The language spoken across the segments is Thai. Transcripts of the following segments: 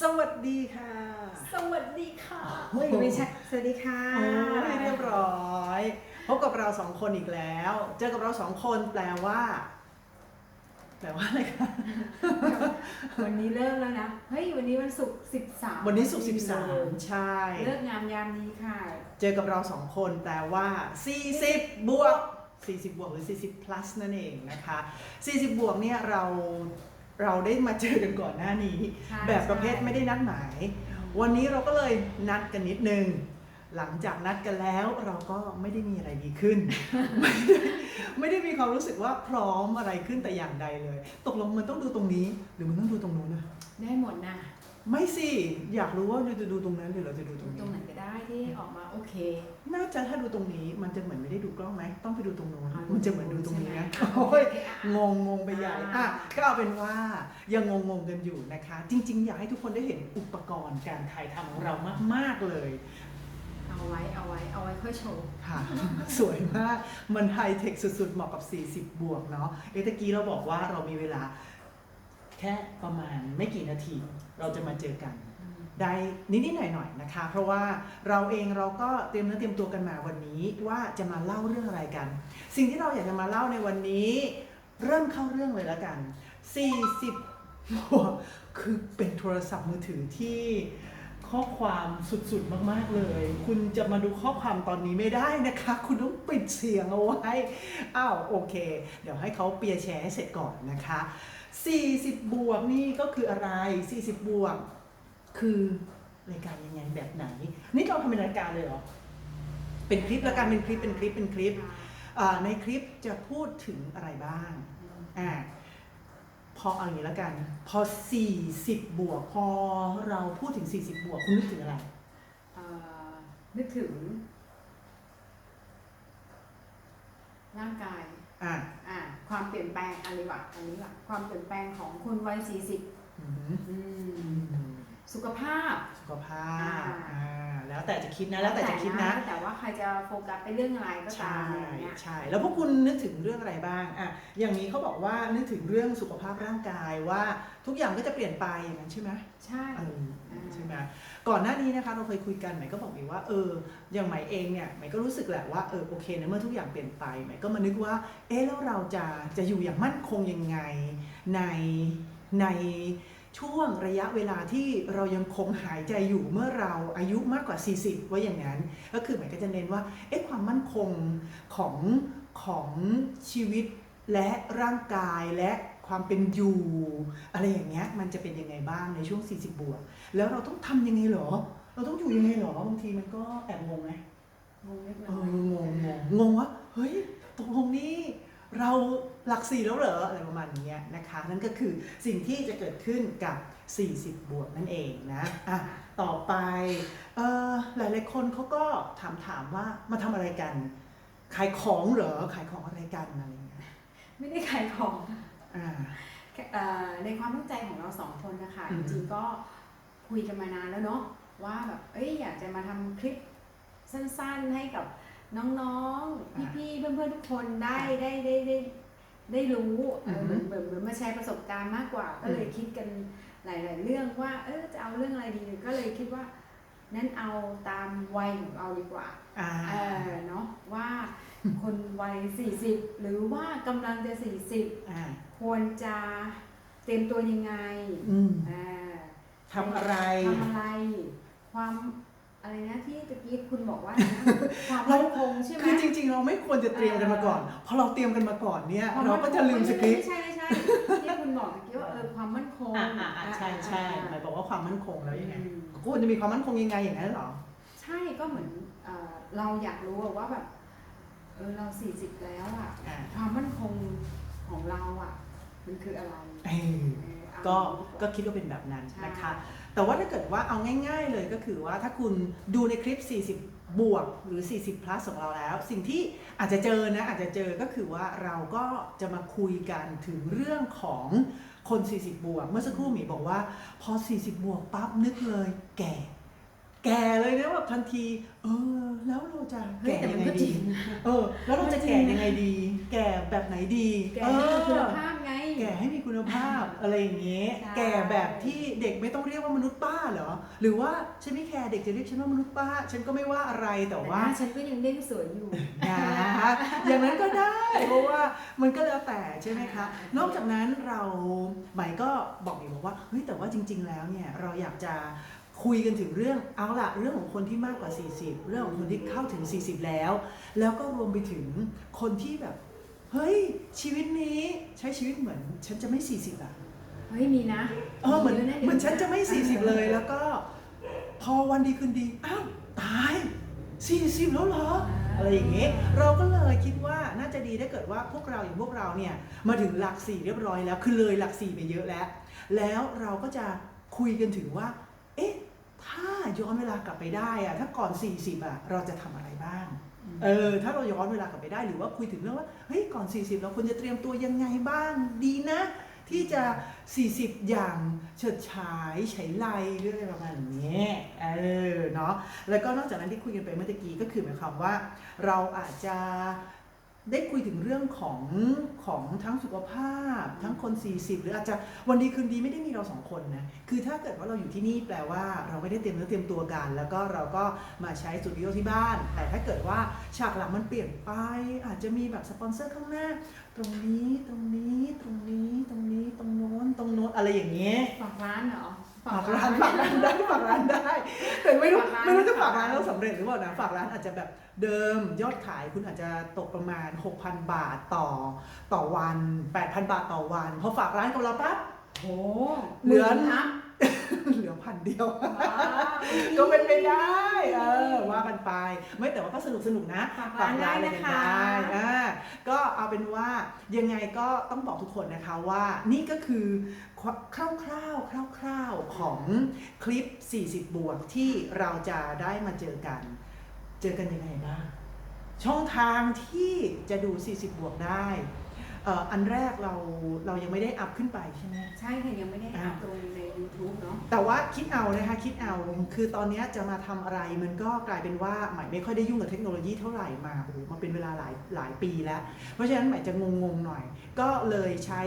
สวัสดีค่ะ สวัสดีค่ะโอ้ยไม่ใช่สวัสดีค่ะโอ้ยเรียบร้อยพบกับเราสองคนอีกแล้ว เจอกับเราสองคนแปลว่า แปลว่าอะไรคะ วันนี้เริ่มแล้วนะ เฮ้ยวันนี้วันศุกร์สิบสามวันนี้สุกร์สิบสามใช่ เลิกงามยามนี้ค่ะ เจอกับเราสองคนแปลว่า40บวก40 บวกหรือ 40 plus นั่นเองนะคะ 40 บวกเนี่ยเรา เราได้มาเจอกันก่อนหน้านี้ใช่แบบประเภทใช่ไม่ได้นัดหมาย วันนี้เราก็เลยนัดกันนิดนึง หลังจากนัดกันแล้วเราก็ไม่ได้มีอะไรดีขึ้น ไม่ได้ไม่ได้มีความรู้สึกว่าพร้อมอะไรขึ้นแต่อย่างใดเลย ตกลงมันต้องดูตรงนี้ หรือมันต้องดูตรงนู้นนะได้หมดนะ ไม่สิ อยากรู้ว่าเราจะดูตรงนั้นหรือเราจะดูตรงตรนี้ งไหนก็ได้ที่ออกมาโอเคน่าจะถ้าดูตรงนี้มันจะเหมือนไม่ได้ดูกล้องไหมต้องไปดูตรงนู้นอ่ามันจะเหมือนดูตรงนี้นะใช่ไหมโอ้ยโอเคอะงงงงไปใหญ่อ่าอะก็เอาเป็นว่ายังงงงๆกันอยู่นะคะ จริง ๆ อยากให้ทุกคนได้เห็นอุปกรณ์การถ่ายทำของเรามาก ๆ เลยเอาไว้เอาไว้เอาไว้ค่อยโชว์ ค่ะ สวยมาก มันไฮเทคสุด ๆ เหมาะกับ 40 บวกเนาะเอะตะกี้เราบอกว่าเรามีเวลาแค่ประมาณไม่กี่นาที เราจะมาเจอกันได้นิดๆหน่อยๆนะคะ เพราะว่าเราเองเราก็เตรียมเนื้อเตรียมตัวกันมาวันนี้ว่าจะมาเล่าเรื่องอะไรกัน สิ่งที่เราอยากจะมาเล่าในวันนี้ เริ่มเข้าเรื่องเลยแล้วกัน 40บวกคือเป็นโทรศัพท์มือถือที่ข้อความสุดๆมากๆเลย คุณจะมาดูข้อความตอนนี้ไม่ได้นะคะ คุณต้องปิดเสียงเอาไว้อ้าวโอเค เดี๋ยวให้เขาเปียร์แชร์ให้เสร็จก่อนนะคะ 40 บวกนี่ก็คืออะไร 40 บวก คือรายการยังไงแบบไหน นี่เราทำเป็นรายการเลยเหรอ เป็นคลิปแล้วกันเป็นคลิปเป็นคลิปเป็นคลิปอ่าในคลิปจะพูดถึงอะไรบ้างอ่าพอเอาอย่างนี้แล้วกัน พอ 40 บวก พอเราพูดถึง 40 บวกคุณนึกถึงอะไร เอ่อนึกถึง ร่างกาย อ่า อ่า ความเปลี่ยนแปลงอันนี้ว่ะอันนี้ว่ะความเปลี่ยนแปลงของคนวัยสี่สิบอืมอือืมมสุขภาพ สุขภาพอ่า อ่า แล้วแต่จะคิดนะแล้วแต่จะคิดนะ แต่ว่าใครจะโฟกัสไปเรื่องอะไรก็ตาใช่มอะไรอย่างเงี้ยใช่แล้วพวกคุณนึกถึงเรื่องอะไรบ้างอะอย่างนี้เขาบอกว่านึกถึงเรื่องสุขภาพร่างกายว่าทุกอย่างก็จะเปลี่ยนไปอย่างนั้นใช่ไหมใช่เออใช่ไหมก่อนหน้านี้นะคะเราเคยคุยกันใหม่ก็บอกเองว่าเอออย่างใหม่เองเนี่ยใหม่ก็รู้สึกแหละว่าเออโอเคในเมื่อทุกอย่างเปลี่ยนไปใหม่ก็มานึกว่าเออแล้วเราจะจะอยู่อย่างมั่นคงยังไงในใน ช่วงระยะเวลาที่เรายังคงหายใจอยู่เมื่อเราอายุมากกว่า 40 ว่าอย่างนั้น ก็คือหมายก็จะเน้นว่าเอ๊ะความมั่นคงของของชีวิตและร่างกายและความเป็นอยู่ อะไรอย่างเงี้ยมันจะเป็นยังไงบ้างในช่วง 40 บวก แล้วเราต้องทำยังไงเหรอ เราต้องอยู่ยังไงเหรอบางทีมันก็แอบงงไหมงงเล็กเอน้ออยงงงงงว่าเฮ้ยตกลงนี่เรา หลักสี่แล้วเหรออะไรประมาณนี้นะคะนั่นก็คือสิ่งที่จะเกิดขึ้นกับ 40 บวกนั่นเองนะอะต่อไปเออหลายๆคนเขาก็ถามถามว่ามาทำอะไรกัน ขายของเหรอขายของอะไรกันอะไรอย่างเงี้ยไม่ได้ขายของอ่าเอ่อในความตั้งใจของเราสองคนนะคะอืจมริงๆก็คุยกันมานานแล้วเนาะว่าแบบเอ้ยอยากจะมาทำคลิปสั้นๆให้กับน้องๆ พี่ๆ เพื่อนๆ ทุกคนได้ได้ได้ได้ ได้รู้เออเหมือนเหมือนเหมือนมาแชร์ประสบการณ์มากกว่า ก็เลยคิดกันหลาย ๆ เรื่องว่า เออจะเอาเรื่องอะไรดีก็เลยคิดว่านั้นเอาตามวัยของเราดีกว่าอ่าเออเนาะว่าคนวัย40หรือว่ากำลังจะ40อ่าควรจะเตรียมตัวยังไงอืมอ่าทำอะไรทำอะไร ความ อะไรนะที่ตะกี้คุณบอกว่าอะไรนะความมั่นคงใช่ไหมคือจริง ๆ เราไม่ควรจะเตรียมกันมาก่อนพอเราเตรียมกันมาก่อนเนี่ยความเรามั่นคงก็จะลืมสคริปต์ไม่ใช่ไม่ใช่ที่คุณบอกตะกี้ว่าเออความมั่นคงอ่าอ่าอ่าใช่ใช่อ่าหมายบอกว่าความมั่นคงแล้วยังไงอืมควรจะมีความมั่นคงยังไงอย่างนั้นเหรอ ใช่ก็เหมือนเอ่อเราอยากรู้อะว่าแบบเออเรา40แล้วอะอ่าความมั่นคงของเราอะมันคืออะไรเออเออเอาก็ดีว่าก็คิดว่าเป็นแบบนั้นใช่นะคะ แต่ว่าถ้าเกิดว่าเอาง่ายๆเลยก็คือว่าถ้าคุณดูในคลิป 40 บวกหรือ 40 plus ของเราแล้ว สิ่งที่อาจจะเจอนะอาจจะเจอก็คือว่าเราก็จะมาคุยกันถึงเรื่องของคน 40 บวก เมื่อสักครู่หมีบอกว่า พอ 40 บวกปั๊บนึกเลย แก่ แก่เลยนะแบบทันที เออ แล้วเราจะเฮ้ยแก่แต่ยัมังนไงก็จริดีงเออ แล้วเราจะแก่ยังไงดี แก่แบบไหนดีแกเอนี่คือคุณอภาพไง แก่ให้มีคุณภาพอะไรอย่างเงี้ยใช่แก่แบบที่เด็กไม่ต้องเรียกว่ามนุษย์ป้าเหรอ หรือว่าฉันไม่แคร์เด็กจะเรียกฉันว่ามนุษย์ป้า ฉันก็ไม่ว่าอะไรแต่แต่ว่าว่า ฉันก็ยังเด้งสวยอยู่นะอย่างนั้นก็ได้เพราะว่ามันก็แล้วแต่ใช่ไหมคะ นอกจากนั้นเราหมายก็บอกอีกบอกว่าเฮ้ยแต่ว่าจริง ๆ แล้วเนี่ยเราอยากจะคุยกันถึงเรื่องเอาละเรื่องของคนที่มากกว่า 40 เรื่องของคนที่เข้าถึง 40 แล้ว แล้วก็รวมไปถึงคนที่แบบ เฮ้ยชีวิตนี้ใช้ชีวิตเหมือน ฉันจะไม่ 40อะเฮ้ยมีนะเออเหมือนยะดี๋ยวเหมือนฉันจะไม่ 40 เลยแล้วก็ พอวันดีคืนดีอ้าวตาย40แล้วเหรออะไรอย่างเงี้ยเราก็เลยคิดว่าน่าจะดีถ้าเกิดว่าพวกเราอย่างพวกเราเนี่ยมาถึงหลักสี่เรียบร้อยแล้วคือเลยหลักสี่ไปเยอะแล้ว แล้วเราก็จะคุยกันถึงว่า เอ๊ะถ้าย้อนเวลากลับไปได้อะถ้าก่อน 40อะเราจะทำอะไรบ้าง เออถ้าเราย้อนเวลากลับไปได้หรือว่าคุยถึงเรื่องว่าเฮ้ยก่อน 40 เราควรจะเตรียมตัวยังไงบ้างดีนะ ที่จะ 40 อย่างเฉิดฉายไฉไลหรืออะไรประมาณนี้เออเนาะแล้วก็นอกจากนั้นที่คุยกันไปเมื่อกี้ก็คือหมายความว่า เราอาจจะ ได้คุยถึงเรื่องของของทั้งสุขภาพ ทั้งคน 40 หรืออาจจะวันดีคืนดีไม่ได้มีเราสองคนนะคือถ้าเกิดว่าเราอยู่ที่นี่แปลว่าเราไม่ได้เตรียมเนื้อเตรียมตัวกัน แล้วก็เราก็มาใช้สตูดิโอที่บ้าน แต่ถ้าเกิดว่าฉากหลังมันเปลี่ยนไป อาจจะมีแบบสปอนเซอร์ข้างหน้า ตรงนี้ตรงนี้ตรงนี้ตรงนี้ตรงโน้นตรงโน้นอะไรอย่างเงี้ยฝากร้านเหรอ ฝากร้านฝากร้านได้ฝากร้านได้ แต่ไม่รู้ฝากร้าน ไม่รู้จะฝากร้านฝากร้านแล้วสำเร็จหรือเปล่านะฝากร้านอาจจะแบบเดิมยอดขายคุณอาจจะตกประมาณ 6,000 บาทต่อต่อวัน 8,000 บาทต่อวันพอฝากร้านกับเราปั๊บโหเหลือหมื่นนับเหลือพั นเดียวว้าวก็เป็นไปได้ เออ ว่ากันไป ไม่แต่ว่าก็สนุกสนุกๆนะฝากร้านได้อะไรนะกันคะได้อ่าก็เอาเป็นว่ายังไงก็ต้องบอกทุกคนนะคะว่านี่ก็คือคร่าวๆคร่าวๆของคลิป 40 บวกที่เราจะได้มาเจอกัน เจอกันยังไงบ้างช่องทางที่จะดู 40 บวกได้เอ่ออันแรกเราเรายังไม่ได้อัพขึ้นไปใช่ไหมใช่ค่ะยังไม่ได้อัพลงใน YouTube เนาะแต่ว่าคิดเอานะคะคิดเอาคือตอนเนี้ยจะมาทำอะไรมันก็กลายเป็นว่าใหม่ไม่ค่อยได้ยุ่งกับเทคโนโลยีเท่าไหร่มาโอ้โหมาเป็นเวลาหลายหลายปีแล้ว เพราะฉะนั้นใหม่จะงงๆหน่อย ก็เลยใช้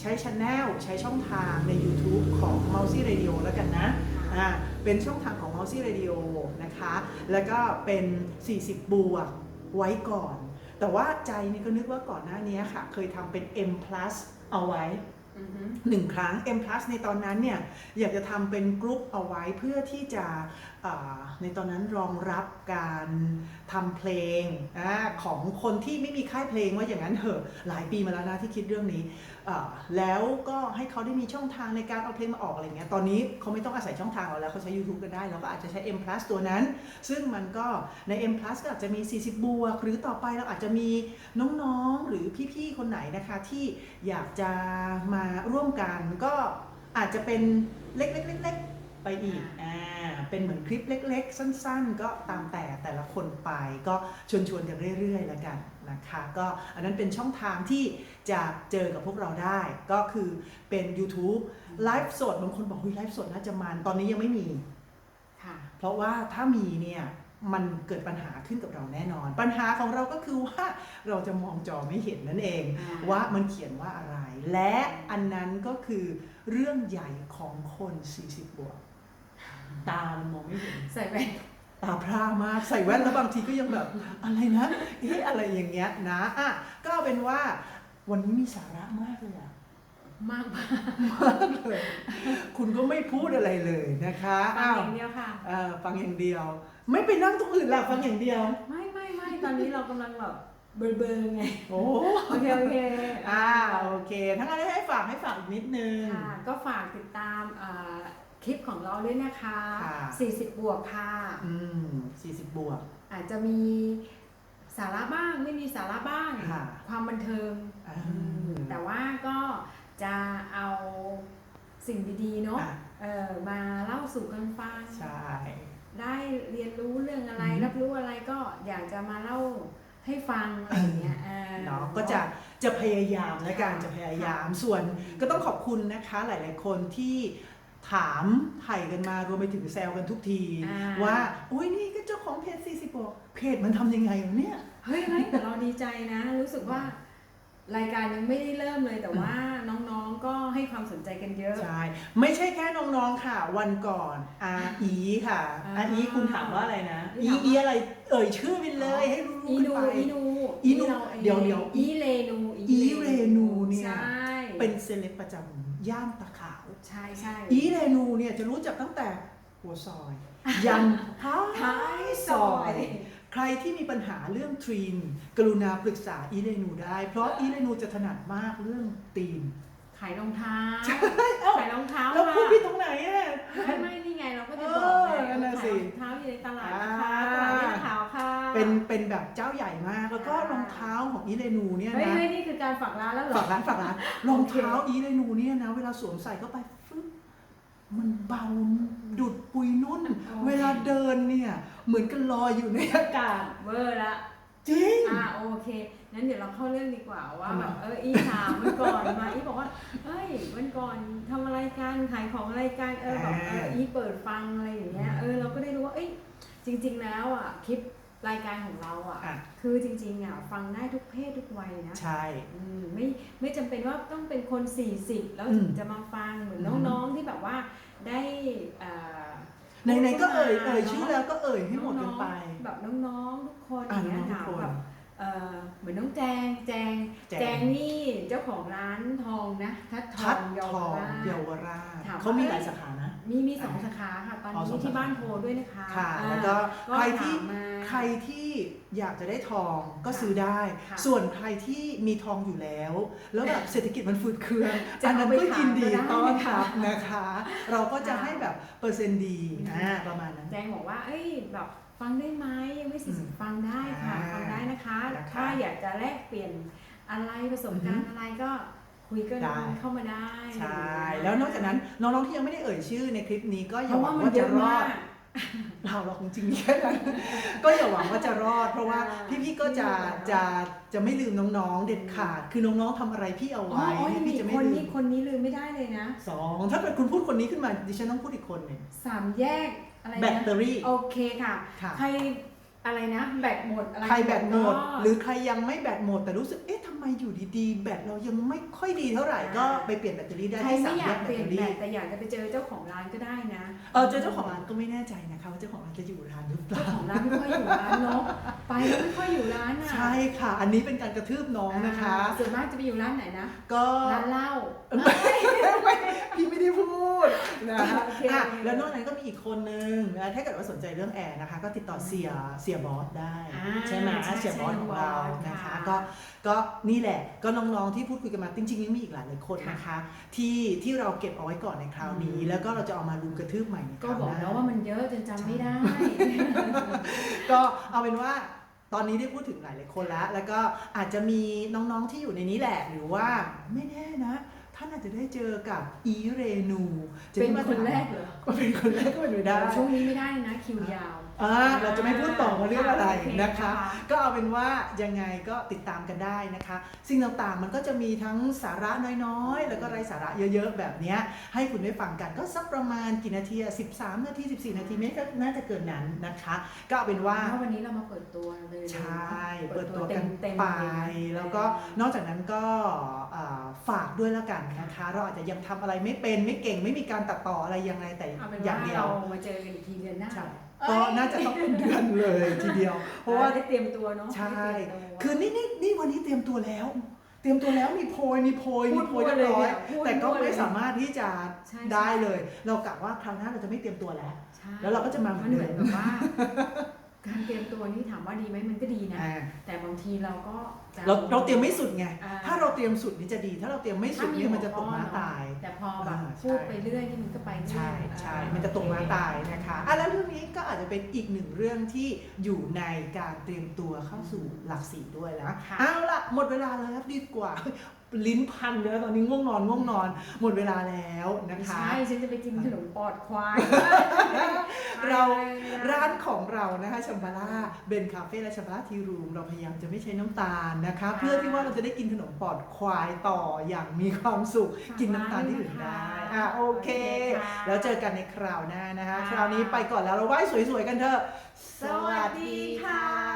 ใช้ช anel ใช้ช่องทางใน YouTube ของ m o u s y Radio แล้วกันนะอ่าเป็นช่องทางของ m o u s y Radio นะคะ แล้วก็เป็น 40 บวกไว้ก่อน แต่ว่าใจนี่ก็นึกว่าก่อนหน้านี้ค่ะ เคยทำเป็น M plus เอาไว้อือฮึหนึ่งครั้ง M plus ในตอนนั้นเนี่ยอยากจะทำเป็นกรุ๊ปเอาไว้เพื่อที่จะอ่า ในตอนนั้นรองรับการทำเพลงอของคนที่ไม่มีค่ายเพลงว่าอย่างนั้นเถอะหลายปีมาแล้วนะที่คิดเรื่องนี้ แล้วก็ให้เขาได้มีช่องทางในการเอาเพลงมาออกอะไรเงี้ยตอนนี้เขาไม่ต้องอาศัยช่องทางเราแล้วเขาใช้ YouTube กันได้เราก็อาจจะใช้ M plus ตัวนั้น ซึ่งมันก็ใน M plus ก็อาจจะมี 40 บวก หรือต่อไปเราอาจจะมีน้องๆหรือพี่ๆคนไหนนะคะที่อยากจะมาร่วมกันก็อาจจะเป็นเล็กๆๆๆ ไปอีกอ่าเป็นเหมือนคลิปเล็ก ๆ สั้น ๆ ก็ตามแต่แต่ละคนไปก็ชวนๆกันเรื่อยๆ แล้วกันนะคะ ก็อันนั้นเป็นช่องทางที่จะเจอกับพวกเราได้ ก็คือเป็น YouTube ไลฟ์สดบางคนบอกเฮ้ยไลฟ์สดน่าจะมันตอนนี้ยังไม่มี ค่ะ เพราะว่าถ้ามีเนี่ยมันเกิดปัญหาขึ้นกับเราแน่นอน ปัญหาของเราก็คือว่าเราจะมองจอไม่เห็นนั่นเองอ่าว่ามันเขียนว่าอะไร และอันนั้นก็คือเรื่องใหญ่ของคน 40 บวก ตามันมองไม่เห็นใส่แว่นตาพร่ามากใส่แว่นแล้วบางทีก็ยังแบบอะไรนะเอ๊ะอะไรอย่างเงี้ยนะอะก็เอาเป็นว่า วันนี้มีสาระมากเลยอะมากมากมากเลย คุณก็ไม่พูดอะไรเลยนะคะฟังอ้าวอย่างเดียวค่ะเอ่อฟังอย่างเดียว ไม่ไปนั่งตรงอื่นล่ะฟังอย่างเดียว ไม่ไม่ไม่ตอนนี้เรากำลังแบบเบลอเบลอๆไงโอ้โอเคโอเคอ่าโอเคทั้างนั้นให้ฝากให้ฝากอีกนิดนึงค่ะก็ฝากติดตามอ่า คลิปของเราด้วยนะคะ ค่ะ 40 บวกค่ะ อืมสี่สิบบวก อาจจะมีสาระบ้างไม่มีสาระบ้าง ค่ะความบันเทิง อ่า แต่ว่าก็จะเอาสิ่งดีๆเนาะอะ เออมาเล่าสู่กันฟัง ใช่ ได้เรียนรู้เรื่องอะไร อืม รับรู้อะไรก็อยากจะมาเล่าให้ฟังอะไรอย่างเงี้ยออ เนาะก็จะจะพยายามและกันค่ะจะพยายามส่วนก็ต้องขอบคุณนะคะหลาย ๆ คนที่ ถามไถ่กันมารวมไปถึงแซวกันทุกที อ่า ว่าอุ้ยนี่ก็เจ้าของเพจ40บวกเพจมันทำยังไงวะเนี่ย เฮ้ยเฮ้ยแต่เราดีใจนะ รู้สึกว่ารายการยังไม่ได้เริ่มเลยแต่ว่าน้องๆก็ให้ความสนใจกันเยอะ ใช่ ไม่ใช่แค่น้องๆค่ะ วันก่อนอาอีค่ะอ่าอาอีคุณถามว่าอะไรนะอีอีถามว่า อีอะไรเอ่ยชื่อไปเลยให้รู้อีๆกันนูไปอีนูอีนูราองเดี๋ยวเดี๋ยวอีเลนูอีเรนูเนี่ย ใช่ เป็นเซเลบประจำย่านตะขาว ใช่ใช่อีเรนูเนี่ยจะรู้จักตั้งแต่หัวซอย ยันท้าท้ายยซซออยยใครที่มีปัญหาเรื่องทรีน กรุณาปรึกษาอีเรนูได้ เพราะอีเรนูจะถนัดมากเรื่องตีนขายรองเท้าเอ้าขายรองเท้าแล้วพูดอะผิดตรงไหนอะไม่ไม่นี่ไงเราก็จะเอบอกไงอนั่นน่ะสิขายรองเท้าอยู่ในตลาดอ่านะคะตลาดแม่ขาวค่ะ เป็นเป็นแบบเจ้าใหญ่มาก แล้วก็อ่ารองเท้าของอีเรนูเนี่ยเฮ้ยนะเฮ้ยนี่คือการฝากร้านแล้วเหรอฝากร้านฝากร้านรองเท้าอีเรนูเนี่ยนะ เวลาสวมใส่เข้าไปฟึ๊บมันเบาดุดปุยนุ่น เวลาเดินเนี่ย เหมือนกันลอยอยู่ในอากาศเวอร์ละจริงอ่าโอเคงั้นเดี๋ยวเราเข้าเรื่องดีกว่าว่าทำไมแบบเอออีถามวันก่อนมาอีบอกว่าเอ้ยวันก่อนทำอะไรกันขายของอะไรกันเออแบบเอออีเปิดฟังอะไรอย่างเงี้ยเออเราก็ได้รู้ว่าเอ้ยจริง ๆ แล้วอะคลิป รายการของเราอะ อะ คือจริงๆอะฟังได้ทุกเพศทุกวัยนะใช่ อืมไม่ไม่จำเป็นว่าต้องเป็นคน 40 แล้วอืมถึงจะมาฟังเหมือนอืม น้องๆที่แบบว่าได้อ่าไหนๆก็เอ่ยพูดมาเอ่ยชื่อแล้วก็เอ่ยให้หมดกันไปองๆแบบน้องๆทุกคนอะอย่างเงี้ยน้องๆทุกถามคน แบบเอ่อเหมือนน้องแจงแจงแจง แจงนี่เจ้าของร้านทองนะทัดททัอดงเยาทวองราช เยาวราชถามว่า เขามีหลายสาขานะ มีมีสองสาขาค่ะ ตอนอ๋อสอนี้งที่บ้านสาขาโพด้วยนะคะค่ะ อ่าแล้วก็ใครที่ถามมา ใครที่อยากจะได้ทองก็ค่ะซื้อได้ ค่ะส่วนใครที่มีทองอยู่แล้ว แล้วแบบเศรษฐกิจมันฟืดเคืองจะอันนั้นเอาไปก็ยินดีขายก็ได้ต้อนนะคะรับนะคะ เราก็จะค่ะให้แบบเปอร์เซ็นต์ดีอืม อ่าประมาณนั้น แจงบอกว่า เอ้ย แบบฟังได้ไหมยังไม่สี่สิบอืมฟังได้ค่ะ อ่าฟังได้นะคะ นะคะถ้าอยากจะแลกเปลี่ยนอะไรประสบการณ์อะไรก็ คุยกันได้ เข้ามาได้ ใช่ แล้วนอกจากนั้นน้องๆที่ยังไม่ได้เอ่ยชื่อในคลิปนี้ก็อเพย่าราะหวัว่างมันว่าเยจะอะรอมาดกเราเราคงจริงแค่นั้นก็อย่าหวังว่าจะรอด เพราะว่าอ่าพี่ๆก็จะไม่รู้จะจะไม่ลืมน้องๆเด็ดขาด คือน้องๆทำอะไรพี่เอาอ๋อไว้อ๋อยังมีพี่จะไม่คนลืนี้มคนนี้ลืมไม่ได้เลยนะสองถ้าเกิดคุณพูดคนนี้ขึ้นมาดิฉันต้องพูดอีกคนหนึ่งสามแยกอะไรแบตนะเตอรี่โอเคค่ะค่ะ ใครอะไรนะ แบตหมดอะไรใครแบตหมดก็หรือใครยังไม่แบตหมดแต่รู้สึกเอ๊ะทำ ไมอยู่ดีๆ แบตเรายังไม่ค่อยดีเท่าไหร่ก็ไปเปลี่ยนแบตเตอรี่ได้ใครที่ไม่สามอแยยากกแบเปตลี่ยเตอนแบรี่ ตแต่อยากจะไปเจอเจ้าของร้านก็ได้นะเออเจอเจ้าของร้านก็ไม่แน่ใจนะคะว่าเจ้าของร้านจะอยู่ร้านหรือเปเจ้าล่า ของร้านไม่ค่อยอยู่ร้านเนาะ ไปแล้วไม่ค่อยอยู่ร้านอะใช่ค่ะ อันนี้เป็นการกระทืบน้องนะคะอ่าส่วนมากจะไปอยู่ร้านไหนนะ ก็ร้านเหล้าไม่พี่ไม่ได้พูดนะโอเคอะแล้วนอกนั้นก็มีอีกคนนึงนะถ้าเกิดว่าสนใจเรื่องแอร์นะคะ ก็ติดต่อเสียเสียบอสได้อ่าใช่ไหมใช่เสียบอสของเราใช่นะคะค่ะก็ก็นี่แหละก็น้องๆที่พูดคุยกันมาจริงๆยังมีอีกหลายหลายๆคนนะคะ ที่ที่เราเก็บเอาไว้ก่อนในคราวนี้อืมแล้วก็เราจะเอามารุมกระทืบใหม่ในคก็ราวบอกหน้าแล้วว่ามันเยอะจนจำไม่ได้ ก็เอาเป็นว่า ตอนนี้ได้พูดถึงหลายหลายๆคนแล้ว แล้วก็อาจจะมีน้องๆที่อยู่ในนี้แหละ หรือว่าไม่แน่นะ ท่านอาจจะได้เจอกับอีเรนูจะเป็นได้มาคนแรกเหรอก็เป็นคนแรกก็เป็นไปได้ ช่วงนี้ไม่ได้นะคิวยาว อ่าเราจะไม่พูดต่อว่าเรื่องอะไรโอเคนะคะค่ะก็เอาเป็นว่ายังไงก็ติดตามกันได้นะคะ สิ่งต่างๆมันก็จะมีทั้งสาระน้อยๆ แล้วก็ไร้สาระเยอะๆ แบบเนี้ยให้คุณได้ฟังกันก็สักประมาณกี่นาทีอะ13 นาที 14 นาทีไม่ก็น่าจะเกินนั้นนะคะ ก็เอาเป็นว่าเพราะวันนี้เรามาเปิดตัวเลยใช่เปิเปิดดตัตัววเต็กัมนเต็มไปเลยแล้วก็นอกจากนั้นก็อ่าฝากด้วยแล้วกันนะคะ เราอาจจะยังทำอะไรไม่เป็นไม่เก่งไม่มีการตัดต่ออะไรยังไงแต่เอาเป็นอย่าว่างเดียเราวมาเจอกันอีกทีเดือนหน้าใช่ ก็น่าจะต้องเป็นเดือนเลยทีเดียว เพราะว่าได้เตรียมตัวเนาะใช่ได้เตรียมตัวคือนี่นี่นี่วันนี้เตรียมตัวแล้ว เตรียมตัวแล้วมีโพยมีโพยพูมีดโพยเรียบร้อยเลยเนี่ยพูดแต่ก็พูดเลยไม่สามารถที่จะใช่ได้เลย เรากะว่าคราวหน้าเราจะไม่เตรียมตัวแล้วใช่แล้วเราก็จะมาเหมืมัอนนเหเดิมือนมแบบว่าการเตรียมตัวนี่ถามว่าดีไหมมันก็ดีนะอ่าแต่บางทีเราก็จะเราเราเตรียมไม่สุดไง อ่า ถ้าเราเตรียมสุดนี่จะดี ถ้าเราเตรียมไม่สุดเนี่ยมันจะตกม้าตาย แต่พอแบบอ่าใช่พูดไปเรื่อยนี่มันก็ไปเรื่อยใช่ใช่อ่ามันจะตกม้าตายนะคะอะแล้วเรื่องนี้ก็อาจจะเป็นอีกหนึ่งเรื่องที่อยู่ในการเตรียมตัวเข้าสู่หลักสี่ด้วยนะค่ะ เอาละหมดเวลาแล้วครับดีกว่า ลิ้นพันเลยตอนนี้ง่วงนอนง่วงนอน หมดเวลาแล้วนะไม่คะ ใช่ฉันจะไปกินขนมปอดควาย เรา ร้านของเรานะคะชัมบาร่าเบนคาเฟ่และชัมบาร่าทีรูม เราพยายามจะไม่ใช้น้ำตาลนะคะค่ะเพื่อที่ว่าเราจะได้กินขนมปอดควายต่ออย่างมีความสุขฝากกินน้ำตาลที่อื่นร้านได้ด้วยนะคะอะโอเคโอเคค่ะแล้วเจอกันในคราวหน้านะคะค่ะคราวนี้ไปก่อนแล้วเราไหว้สวยๆกันเถอะ สวัสดีค่ะ